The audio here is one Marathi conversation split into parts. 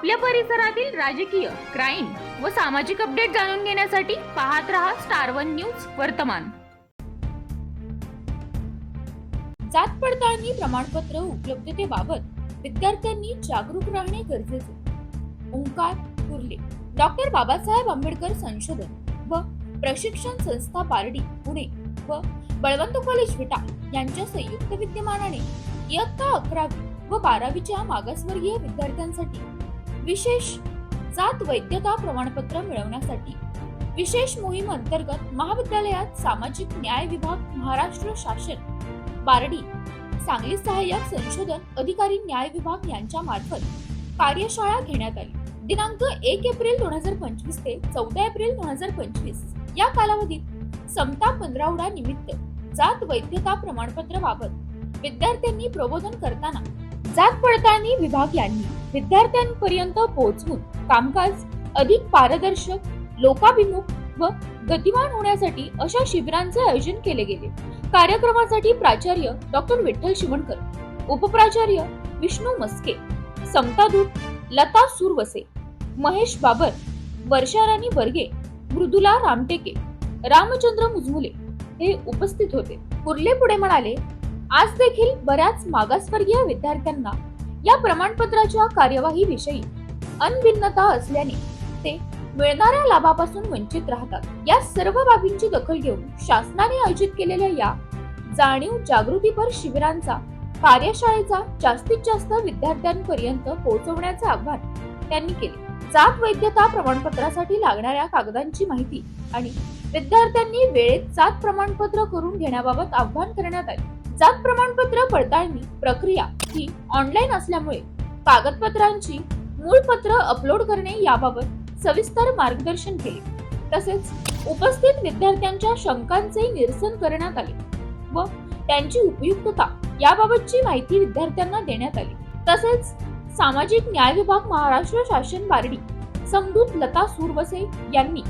आपल्या परिसरातील राजकीय क्राईम व सामाजिक अपडेट जाणून घेण्यासाठी पाहत रहा स्टार वन न्यूज वर्तमान. जात पडताळणी प्रमाणपत्र उपलब्धतेबाबत विद्यार्थ्यांनी जागरूक राहणे गरजेचे. ओंकार कुर्ले डॉक्टर बाबासाहेब आंबेडकर संशोधन व प्रशिक्षण संस्था पारडी पुणे व बळवंत कॉलेज विटा यांच्या संयुक्त विद्यमानाने इयत्ता अकरावी व बारावीच्या मागासवर्गीय विद्यार्थ्यांसाठी विशेष जात वैद्यता प्रमाणपत्र मिळवण्यासाठी. विशेष मोहीम अंतर्गत महाविद्यालयात सामाजिक न्याय विभाग महाराष्ट्र शासन बारडी सांगली सहाय्यक संशोधन अधिकारी न्याय विभाग यांच्या मार्फत कार्यशाळा घेण्यात आली. दिनांक एक एप्रिल दोन हजार पंचवीस ते चौदा एप्रिल दोन हजार पंचवीस या कालावधीत समता पंधरावडा निमित्त जात वैद्यता प्रमाणपत्र बाबत विद्यार्थ्यांनी प्रबोधन करताना जात पडताळणी विभाग यांनी विद्यार्थ्यांपर्यंत पोहोचवून कामकाज अधिक पारदर्शक लोकाभिमुख व गतिमान होण्यासाठी अशा शिबिरांचे आयोजन केले गेले. कार्यक्रमासाठी प्राचार्य डॉक्टर विठ्ठल शिवणकर उपप्राचार्य विष्णू मस्के समतादूत लता सुरवसे महेश बाबर वर्षाराणी बर्गे मृदुला रामटेके रामचंद्र मुजमुले हे उपस्थित होते. कुर्ले पुढे म्हणाले आज देखील बऱ्याच मागासवर्गीय विद्यार्थ्यांना या प्रमाणपत्राच्या कार्यवाही विषयी अनभिन्नता असल्याने ते मिळणाऱ्या लाभापासून वंचित राहतात. या सर्व बाबींची दखल घेऊन शासनाने आयोजित केलेल्या या जाणीव जागृतीपर शिबिरांचा कार्यशाळेचा जास्तीत जास्त विद्यार्थ्यांपर्यंत पोहोचवण्याचे आव्हान त्यांनी केले. जात वैद्यता प्रमाणपत्रासाठी लागणाऱ्या कागदांची माहिती आणि विद्यार्थ्यांनी वेळेत जात प्रमाणपत्र करून घेण्याबाबत आव्हान करण्यात आले. जात प्रमाणपत्र पडताळणी प्रक्रिया ही ऑनलाईन असल्यामुळे कागदपत्रांची मूळ पत्र अपलोड करणे याबाबत सविस्तर मार्गदर्शन केले. तसेच उपस्थित विद्यार्थ्यांच्या शंकांचे निरसन करण्यात आले व त्यांची उपयुक्तता याबाबतची माहिती विद्यार्थ्यांना देण्यात आली. तसेच सामाजिक न्याय विभाग महाराष्ट्र शासन बारडी समदूत लता सुरवसे यांनी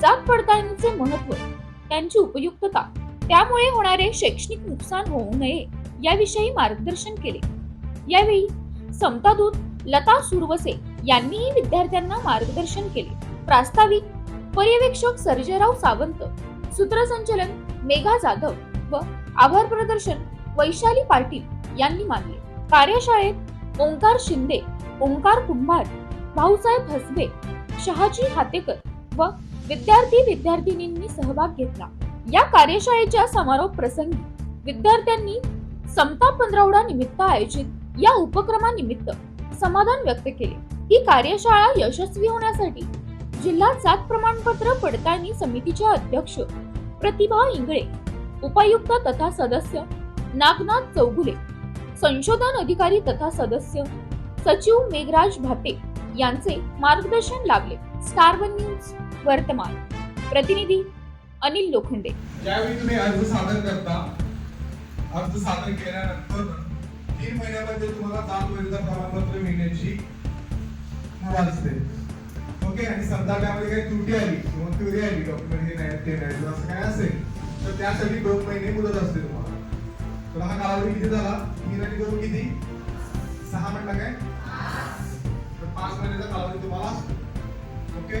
जात पडताळणीचे महत्त्व त्यांची उपयुक्तता त्यामुळे होणारे शैक्षणिक नुकसान होऊ नये याविषयी मार्गदर्शन केले. यावेळी समतादूत लता सुरवसे यांनीही विद्यार्थ्यांना मार्गदर्शन केले. प्रास्ताविक पर्यवेक्षक सर्जेराव सावंत सूत्रसंचलन मेघा जाधव व आभार प्रदर्शन वैशाली पाटील यांनी मानले. कार्यशाळेत ओंकार शिंदे ओंकार कुंभार भाऊसाहेब हसबे शहाजी हातेकर व विद्यार्थी विद्यार्थिनींनी सहभाग घेतला. या कार्यशाळेच्या समारोप प्रसंगी विद्यार्थ्यांनी समता पंधरवडा निमित्त आयोजित या उपक्रमानिमित्त समाधान व्यक्त केले. ही कार्यशाळा यशस्वी होण्यासाठी जिल्हा जात प्रमाणपत्र पडताळणी समितीच्या अध्यक्ष प्रतिभा इंगळे उपायुक्त तथा सदस्य नागनाथ चौगुले संशोधन अधिकारी तथा सदस्य सचिव मेघराज भाते यांचे मार्गदर्शन लाभले. स्टार वन न्यूज वर्तमान. प्रतिनिधी अनिल लोखंडे. ज्यावेळी तुम्ही अर्ज सादर करता अर्ज सादर केल्यानंतर तीन महिन्यामध्ये तुम्हाला जात वेळेचा प्रमाणपत्र मिळण्याची मुभा असते ओके आणि समजा त्यामध्ये काही त्रुटी आली किंवा त्रुटी आली डॉक्युमेंट हे नाही ते नाही असं काय असेल तर त्यासाठी दोन महिने मुदत असते तुम्हाला. तर हा कालावधी किती झाला? तीन आणि दोन किती? सहा म्हटलं काय? तर पाच महिन्याचा कालावधी तुम्हाला ओके?